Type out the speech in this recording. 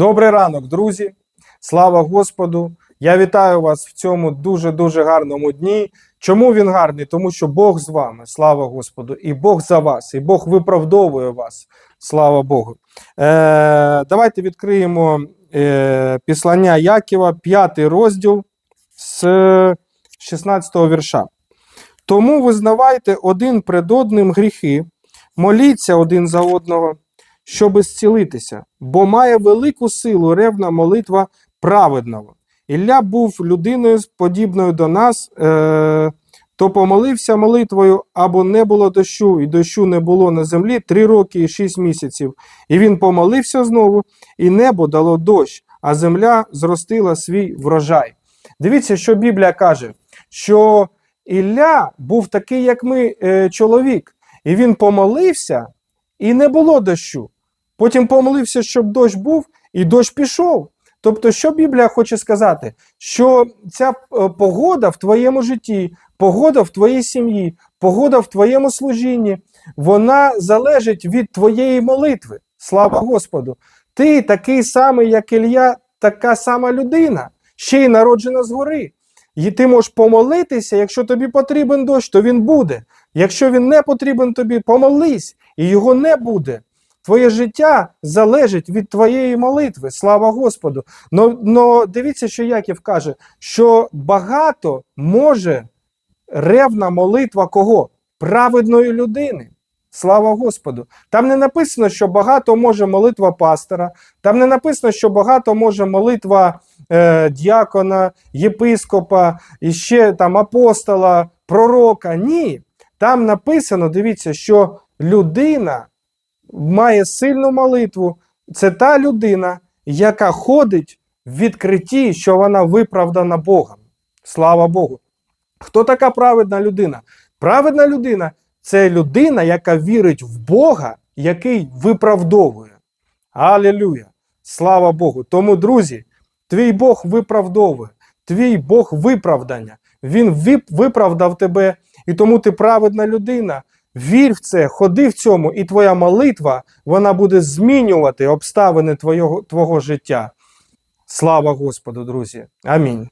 Добрий ранок, друзі! Слава Господу! Я вітаю вас в цьому дуже-дуже гарному дні. Чому він гарний? Тому що Бог з вами, слава Господу, і Бог за вас, і Бог виправдовує вас. Слава Богу. Е, давайте відкриємо е, післання Яківа, п'ятий розділ з 16 вірша. Тому визнавайте один пред одним гріхи, моліться один за одного, щоб зцілитися, бо має велику силу ревна молитва праведного. Ілля був людиною подібною до нас, е, то помолився молитвою, або не було дощу, і дощу не було на землі три роки і шість місяців. І він помолився знову, і небо дало дощ, а земля зростила свій врожай. Дивіться, що Біблія каже, що Ілля був такий, як ми, е, чоловік, і він помолився, і не було дощу. Потім помолився, щоб дощ був, і дощ пішов. Тобто, що Біблія хоче сказати? Що ця е, погода в твоєму житті, погода в твоїй сім'ї, погода в твоєму служінні, вона залежить від твоєї молитви. Слава Господу! Ти такий самий, як Ілля, така сама людина, ще й народжена згори. І ти можеш помолитися, якщо тобі потрібен дощ, то він буде. Якщо він не потрібен тобі, помолись, і його не буде. Твоє життя залежить від твоєї молитви. Слава Господу. Но, но дивіться, що Яків каже, що багато може ревна молитва кого? Праведної людини. Слава Господу. Там не написано, що багато може молитва пастора, там не написано, що багато може молитва е, діакона, єпископа, і там апостола, пророка. Ні. Там написано, дивіться, що людина має сильну молитву. Це та людина, яка ходить в відкритті, що вона виправдана Богом. Слава Богу. Хто така праведна людина? Праведна людина це людина, яка вірить в Бога, який виправдовує. Алілюя! Слава Богу! Тому, друзі, твій Бог виправдовує, твій Бог виправдання. Він виправдав тебе, і тому ти праведна людина. Вір в це, ходи в цьому, і твоя молитва вона буде змінювати обставини твого, твого життя. Слава Господу, друзі! Амінь.